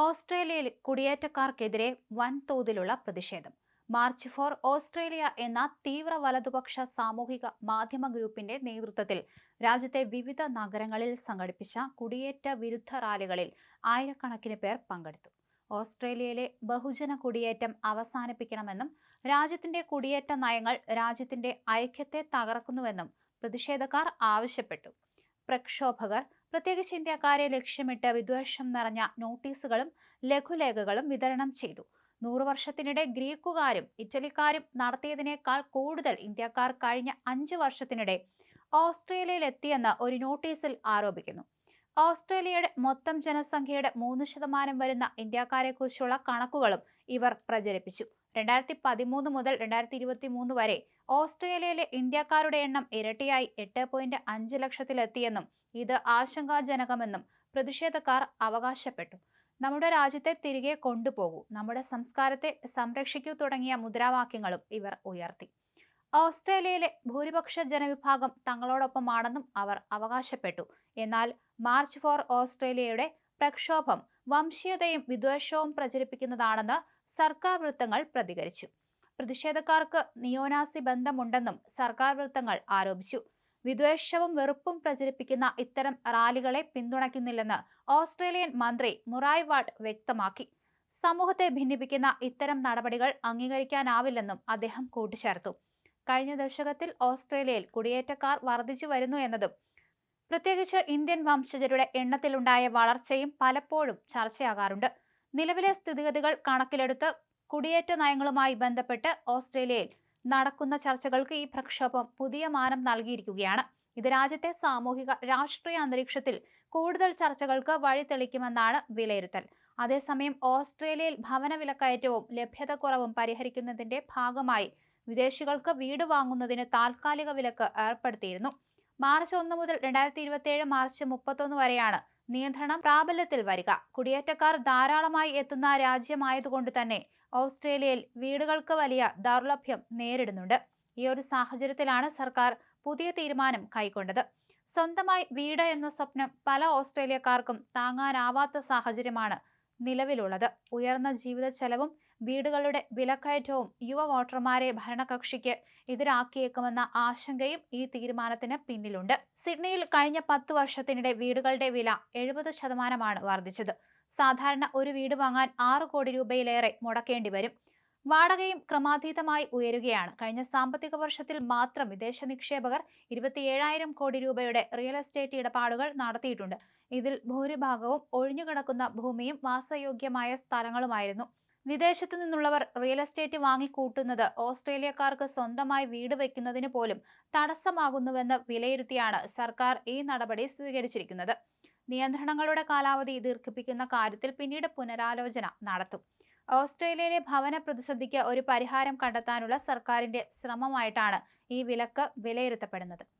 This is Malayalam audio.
ഓസ്ട്രേലിയയിൽ കുടിയേറ്റക്കാർക്കെതിരെ വൻതോതിലുള്ള പ്രതിഷേധം. മാർച്ച് ഫോർ ഓസ്ട്രേലിയ എന്ന തീവ്ര വലതുപക്ഷ സാമൂഹിക മാധ്യമ ഗ്രൂപ്പിന്റെ നേതൃത്വത്തിൽ രാജ്യത്തെ വിവിധ നഗരങ്ങളിൽ സംഘടിപ്പിച്ച കുടിയേറ്റ വിരുദ്ധ റാലികളിൽ ആയിരക്കണക്കിന് പേർ പങ്കെടുത്തു. ഓസ്ട്രേലിയയിലെ ബഹുജന കുടിയേറ്റം അവസാനിപ്പിക്കണമെന്നും രാജ്യത്തിന്റെ കുടിയേറ്റ നയങ്ങൾ രാജ്യത്തിന്റെ ഐക്യത്തെ തകർക്കുന്നുവെന്നും പ്രതിഷേധക്കാർ ആവശ്യപ്പെട്ടു. പ്രക്ഷോഭകർ പ്രത്യേകിച്ച് ഇന്ത്യക്കാരെ ലക്ഷ്യമിട്ട് വിദ്വേഷം നിറഞ്ഞ നോട്ടീസുകളും ലഘുലേഖകളും വിതരണം ചെയ്തു. നൂറു വർഷത്തിനിടെ ഗ്രീക്കുകാരും ഇറ്റലിക്കാരും നടത്തിയതിനേക്കാൾ കൂടുതൽ ഇന്ത്യക്കാർ കഴിഞ്ഞ അഞ്ച് വർഷത്തിനിടെ ഓസ്ട്രേലിയയിൽ എത്തിയെന്ന് ഒരു നോട്ടീസിൽ ആരോപിക്കുന്നു. ഓസ്ട്രേലിയയുടെ മൊത്തം ജനസംഖ്യയുടെ മൂന്ന് ശതമാനം വരുന്ന ഇന്ത്യക്കാരെക്കുറിച്ചുള്ള കണക്കുകളും ഇവർ പ്രചരിപ്പിച്ചു. രണ്ടായിരത്തി പതിമൂന്ന് മുതൽ രണ്ടായിരത്തി ഇരുപത്തി മൂന്ന് വരെ ഓസ്ട്രേലിയയിലെ ഇന്ത്യക്കാരുടെ എണ്ണം ഇരട്ടിയായി എട്ട് പോയിന്റ് അഞ്ച് ലക്ഷത്തിലെത്തിയെന്നും ഇത് ആശങ്കാജനകമെന്നും പ്രതിഷേധക്കാർ അവകാശപ്പെട്ടു. നമ്മുടെ രാജ്യത്തെ തിരികെ കൊണ്ടുപോകൂ നമ്മുടെ സംസ്കാരത്തെ സംരക്ഷിക്കൂ തുടങ്ങിയ മുദ്രാവാക്യങ്ങളും ഇവർ ഉയർത്തി. ഓസ്ട്രേലിയയിലെ ഭൂരിപക്ഷ ജനവിഭാഗം തങ്ങളോടൊപ്പമാണെന്നും അവർ അവകാശപ്പെട്ടു. എന്നാൽ മാർച്ച് ഫോർ ഓസ്ട്രേലിയയുടെ പ്രക്ഷോഭം വംശീയതയും വിദ്വേഷവും പ്രചരിപ്പിക്കുന്നതാണെന്ന് സർക്കാർ വൃത്തങ്ങൾ പ്രതികരിച്ചു. പ്രതിഷേധക്കാർക്ക് നിയോനാസി ബന്ധമുണ്ടെന്നും സർക്കാർ വൃത്തങ്ങൾ ആരോപിച്ചു. വിദ്വേഷവും വെറുപ്പും പ്രചരിപ്പിക്കുന്ന ഇത്തരം റാലികളെ പിന്തുണയ്ക്കുന്നില്ലെന്ന് ഓസ്ട്രേലിയൻ മന്ത്രി മുറായ് വാട്ട് വ്യക്തമാക്കി. സമൂഹത്തെ ഭിന്നിപ്പിക്കുന്ന ഇത്തരം നടപടികൾ അംഗീകരിക്കാനാവില്ലെന്നും അദ്ദേഹം കൂട്ടിച്ചേർത്തു. കഴിഞ്ഞ ദശകത്തിൽ ഓസ്ട്രേലിയയിൽ കുടിയേറ്റക്കാർ വർദ്ധിച്ചു വരുന്നു എന്നതും പ്രത്യേകിച്ച് ഇന്ത്യൻ വംശജരുടെ എണ്ണത്തിലുണ്ടായ വളർച്ചയും പലപ്പോഴും ചർച്ചയാകാറുണ്ട്. നിലവിലെ സ്ഥിതിഗതികൾ കണക്കിലെടുത്ത് കുടിയേറ്റ നയങ്ങളുമായി ബന്ധപ്പെട്ട് ഓസ്ട്രേലിയയിൽ നടക്കുന്ന ചർച്ചകൾക്ക് ഈ പ്രക്ഷോഭം പുതിയ മാനം നൽകിയിരിക്കുകയാണ്. ഇത് രാജ്യത്തെ സാമൂഹിക രാഷ്ട്രീയ അന്തരീക്ഷത്തിൽ കൂടുതൽ ചർച്ചകൾക്ക് വഴി തെളിക്കുമെന്നാണ് വിലയിരുത്തൽ. അതേസമയം ഓസ്ട്രേലിയയിൽ ഭവന വിലക്കയറ്റവും ലഭ്യതക്കുറവും പരിഹരിക്കുന്നതിന്റെ ഭാഗമായി വിദേശികൾക്ക് വീട് വാങ്ങുന്നതിന് താൽക്കാലിക വിലക്ക് ഏർപ്പെടുത്തിയിരുന്നു. മാർച്ച് ഒന്ന് മുതൽ രണ്ടായിരത്തി ഇരുപത്തിയേഴ് മാർച്ച് മുപ്പത്തൊന്ന് വരെയാണ് നിയന്ത്രണം പ്രാബല്യത്തിൽ വരിക. കുടിയേറ്റക്കാർ ധാരാളമായി എത്തുന്ന രാജ്യമായതുകൊണ്ട് തന്നെ ഓസ്ട്രേലിയയിൽ വീടുകൾക്ക് വലിയ ദൗർലഭ്യം നേരിടുന്നുണ്ട്. ഈ ഒരു സാഹചര്യത്തിലാണ് സർക്കാർ പുതിയ തീരുമാനം കൈക്കൊണ്ടത്. സ്വന്തമായി വീട് എന്ന സ്വപ്നം പല ഓസ്ട്രേലിയക്കാർക്കും താങ്ങാനാവാത്ത സാഹചര്യമാണ് നിലവിലുള്ളത്. ഉയർന്ന ജീവിത ചെലവും വീടുകളുടെ വിലക്കയറ്റവും യുവ വോട്ടർമാരെ ഭരണകക്ഷിക്ക് എതിരാക്കിയേക്കുമെന്ന ആശങ്കയും ഈ തീരുമാനത്തിന് പിന്നിലുണ്ട്. സിഡ്നിയിൽ കഴിഞ്ഞ പത്ത് വർഷത്തിനിടെ വീടുകളുടെ വില എഴുപത് ശതമാനമാണ് വർദ്ധിച്ചത്. സാധാരണ ഒരു വീട് വാങ്ങാൻ ആറ് കോടി രൂപയിലേറെ മുടക്കേണ്ടി വരും വാടകയും ക്രമാതീതമായി ഉയരുകയാണ്. കഴിഞ്ഞ സാമ്പത്തിക വർഷത്തിൽ മാത്രം വിദേശ നിക്ഷേപകർ ഇരുപത്തിയേഴായിരം കോടി രൂപയുടെ റിയൽ എസ്റ്റേറ്റ് ഇടപാടുകൾ നടത്തിയിട്ടുണ്ട്. ഇതിൽ ഭൂരിഭാഗവും ഒഴിഞ്ഞുകിടക്കുന്ന ഭൂമിയും വാസയോഗ്യമായ സ്ഥലങ്ങളുമായിരുന്നു. വിദേശത്തു നിന്നുള്ളവർ റിയൽ എസ്റ്റേറ്റ് വാങ്ങിക്കൂട്ടുന്നത് ഓസ്ട്രേലിയക്കാർക്ക് സ്വന്തമായി വീട് വയ്ക്കുന്നതിന് പോലും തടസ്സമാകുന്നുവെന്ന് വിലയിരുത്തിയാണ് സർക്കാർ ഈ നടപടി സ്വീകരിച്ചിരിക്കുന്നത്. നിയന്ത്രണങ്ങളുടെ കാലാവധി ദീർഘിപ്പിക്കുന്ന കാര്യത്തിൽ പിന്നീട് പുനരാലോചന നടത്തും. ഓസ്ട്രേലിയയിലെ ഭവന പ്രതിസന്ധിക്ക് ഒരു പരിഹാരം കണ്ടെത്താനുള്ള സർക്കാരിന്റെ ശ്രമമായിട്ടാണ് ഈ വിലക്ക് വിലയിരുത്തപ്പെടുന്നത്.